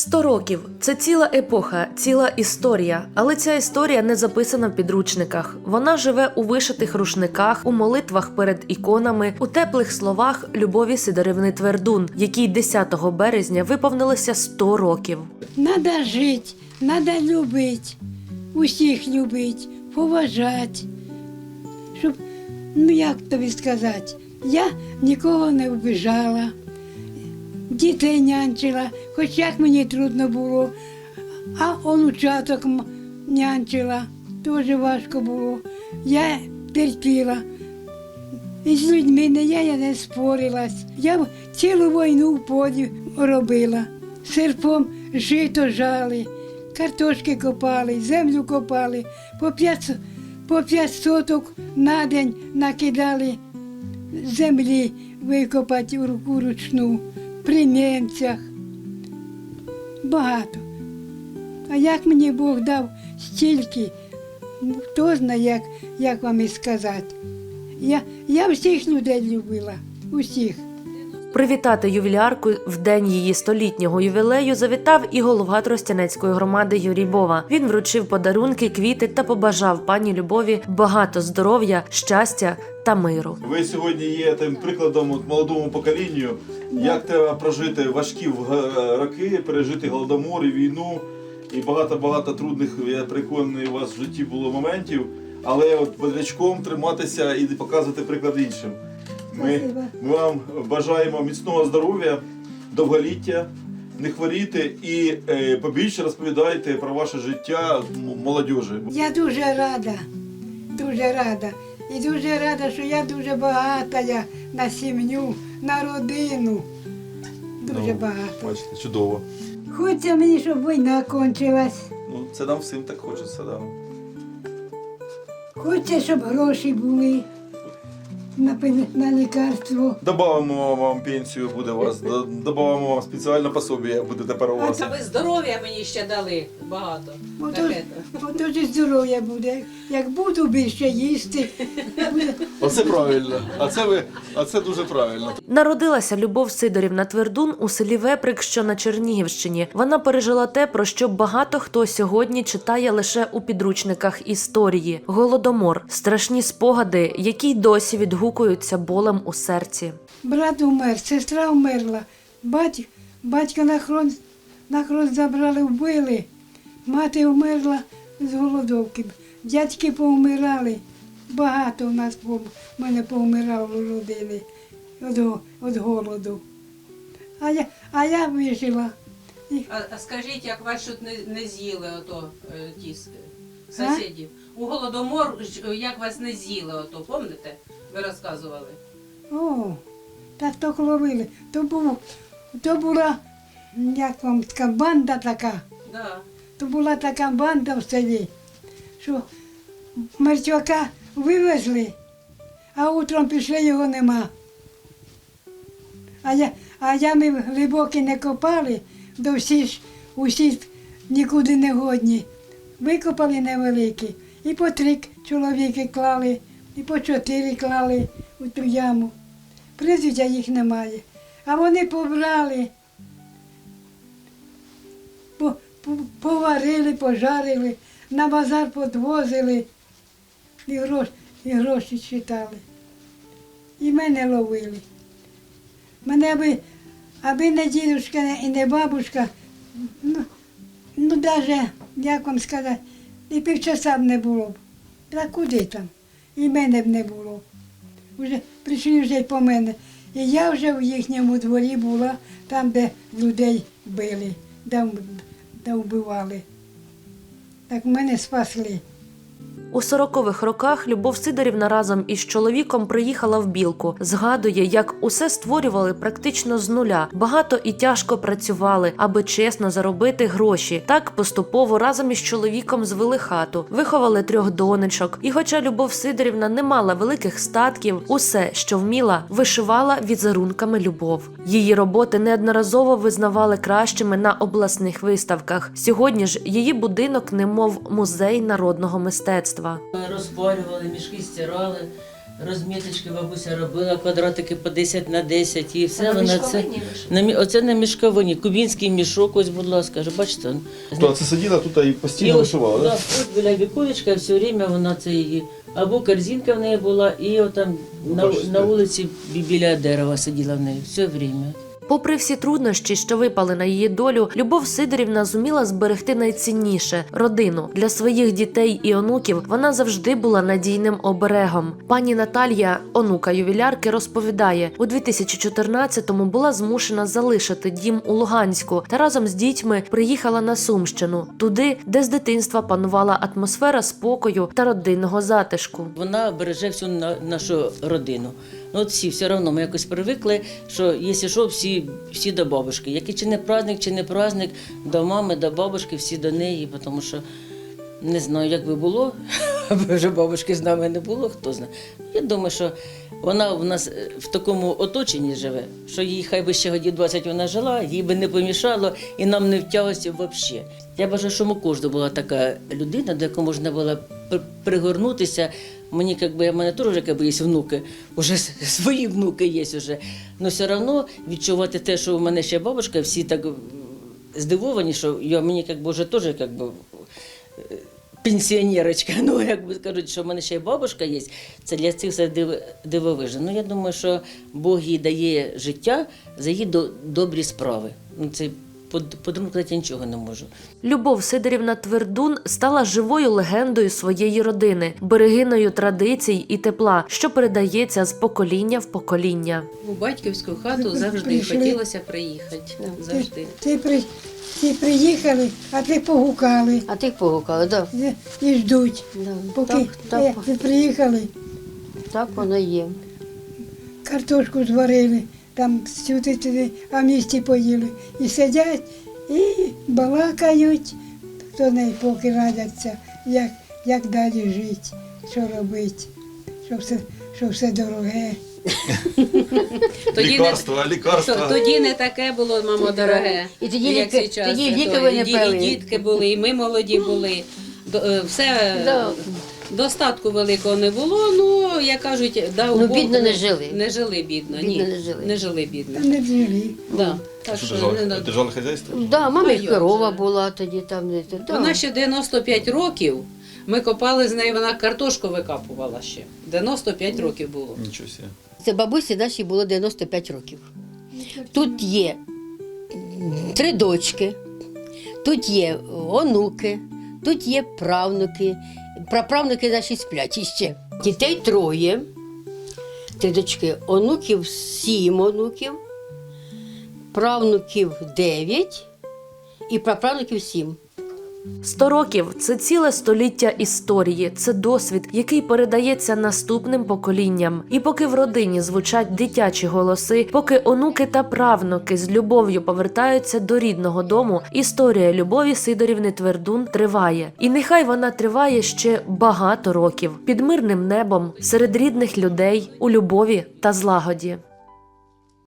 Сто років це ціла епоха, ціла історія. Але ця історія не записана в підручниках. Вона живе у вишитих рушниках, у молитвах перед іконами, у теплих словах Любові Сидорівни Твердун, якій 10 березня виповнилося 100 років. Надо жити, надо любити, усіх любити, поважати. Щоб, ну як тобі сказати, я нікого не вбіжала, дітей нянчила, хоч як мені трудно було, а онучаток нянчила, теж важко було. Я терпіла. І з людьми не я, я не спорилась. Я цілу війну в полі робила. Серпом жито жали, картошки копали, землю копали, по п'ять, по п'ять соток на день накидали землі викопати руку ручну, при німцях. Багато. А як мені Бог дав стільки, ну, хто знає, як, як вам і сказати. Я, я всіх людей любила, усіх. Привітати ювілярку в день її столітнього ювілею завітав і голова Тростянецької громади Юрій Бова. Він вручив подарунки, квіти та побажав пані Любові багато здоров'я, щастя та миру. Ви сьогодні є тим прикладом молодому поколінню, як треба прожити важкі роки, пережити голодомор і війну. І багато-багато трудних, я переконаний, у вас в житті було моментів. Але от бодрячком триматися і показувати приклад іншим. Ми, ми вам бажаємо міцного здоров'я, довголіття, не хворіти і е, побільше розповідайте про ваше життя м- молодіжі. Я дуже рада, дуже рада. І дуже рада, що я дуже багата я на сім'ю, на родину. Дуже Ну, багато. Бачите, чудово. Хочеться мені, щоб війна кончилась. Ну, це нам всім так хочеться, да. Хочеться, щоб гроші були на, на лікарство. Добавимо вам пенсію, буде у вас. Добавимо вам спеціальне пособие, буде тепер у вас. А ви здоров'я мені ще дали багато. Отож, і здоров'я буде. Як буду більше їсти, Оце правильно. А це ви, а це дуже правильно. Народилася Любов Сидорівна Твердун у селі Веприк, що на Чернігівщині. Вона пережила те, про що багато хто сьогодні читає лише у підручниках історії: голодомор, страшні спогади, які й досі відгукуються болем у серці. Брат умер, сестра вмерла, бать, батька на хрон, на хрон забрали, вбили. Мати вмерла з голодовки. Дядьки повмирали. Багато у нас в мене повмирало родини від, від голоду. А я, а я вижила. І А, а скажіть, як вас тут не, не з'їли ото е, ті сусідів? У голодомор як вас не з'їли ото, пам'ятаєте? Ви розказували. О, так то ловили. То, був, то була, як вам така банда така. Да. То була така банда в селі, що Мерчака вивезли, а утром пішли його нема. А я, а ями глибокі не копали, до всі ж усі нікуди не годні. Викопали невеликі. І по три чоловіки клали, і по чотири клали у ту яму. Прізвища їх немає. А вони побрали, по- по- поварили, пожарили, на базар подвозили і гроші, і гроші читали. І мене ловили. Мене аби, аби не дідушка і не бабушка, ну, ну навіть, як вам сказати, і півчаса б не було б. Та куди там? І мене б не було. Уже прийшли вже й по мене. І я вже в їхньому дворі була, там, де людей били, де, де вбивали. Так мене спасли. У 40-х роках Любов Сидорівна разом із чоловіком приїхала в Білку. Згадує, як усе створювали практично з нуля. Багато і тяжко працювали, аби чесно заробити гроші. Так поступово разом із чоловіком звели хату, виховали трьох донечок. І, хоча Любов Сидорівна не мала великих статків, усе, що вміла, вишивала візерунками любов. Її роботи неодноразово визнавали кращими на обласних виставках. Сьогодні ж її будинок, немов музей народного мистецтва. Розпалювали, мішки стирали, Розміточки бабуся робила, квадратики по 10 на 10 і все вона це. На, мі- оце на мішковині. Кубінський мішок, ось, будь ласка, ж бачите. То це сиділа тут і постійно вишивала, да, так? от біля вікулечка все время вона це її. Або корзинка в неї була, і отам на, на вулиці біля дерева сиділа в неї все время. Попри всі труднощі, що випали на її долю, Любов Сидорівна зуміла зберегти найцінніше родину для своїх дітей і онуків. Вона завжди була надійним оберегом. Пані Наталія, онука ювілярки, розповідає, у 2014-му була змушена залишити дім у Луганську та разом з дітьми приїхала на Сумщину, туди, де з дитинства панувала атмосфера спокою та родинного затишку. Вона береже всю на, нашу родину. Ну, от всі все одно ми якось привикли, що якщо що, всі, всі до бабушки. Який чи не праздник, чи не праздник, до мами, до бабушки, всі до неї, тому що не знаю, як би було, аби вже бабушки з нами не було, хто знає. Я думаю, що вона в нас е, в такому оточенні живе, що їй хай би ще годів 20 вона жила, їй би не помішало і нам не втяглося взагалі. Я бажаю, щоб у кожного була така людина, до якої можна було при- пригорнутися. Мені як би, в мене теж вже як би, є внуки, вже свої внуки є вже. Але все одно відчувати те, що у мене ще бабушка, всі так здивовані, що я мені як би, вже теж як би, е, пенсіонерочка. Ну, як би кажуть, що в мене ще й бабушка є, це для цих все див- дивовижно. Ну, я думаю, що Бог їй дає життя за її до, добрі справи. Ну, це под- по-другому я нічого не можу. Любов Сидорівна Твердун стала живою легендою своєї родини, берегиною традицій і тепла, що передається з покоління в покоління. У батьківську хату завжди Прийшли. хотілося приїхати. Завжди. Ти, при, ти приїхали, а ти погукали А ти погукали, да. і, і ждуть. да. Поки Так, так, е, ви приїхали, так воно є. картошку зварили, там сюди туди, а місті поїли. І сидять і балакають, хто не поки радяться, як, як далі жити, що робити, що все, що все дороге. Тоді не, Лікарства, лікарства. то- тоді не таке було, мамо, дороге. І тоді як ліки- зараз. тоді То ліки ви не і ді- пили. І дітки були, і ми молоді були. До- е, Все Да. достатку великого не було. Ну як кажуть, дав Ну, Бог, бідно не жили. Не жили бідно. Бідно ні, не жили. Не жили Та бідно. не жили. Да. Так Що що не надо. державне хазяйство? Да, мама і як корова же? була тоді там. десь, Да. Вона ще 95 років. Ми копали з нею, вона картошку викапувала ще. 95 років було. Нічого себе. Це бабусі нашій було 95 років. Тут є три дочки, тут є онуки, тут є правнуки. Праправнуки наші сплять іще. Дітей троє. Три дочки, онуків сім онуків, правнуків дев'ять і праправнуків сім. Сто років це ціле століття історії, це досвід, який передається наступним поколінням. І поки в родині звучать дитячі голоси, поки онуки та правнуки з любов'ю повертаються до рідного дому, історія любові Сидорівни Твердун триває. І нехай вона триває ще багато років під мирним небом, серед рідних людей, у любові та злагоді.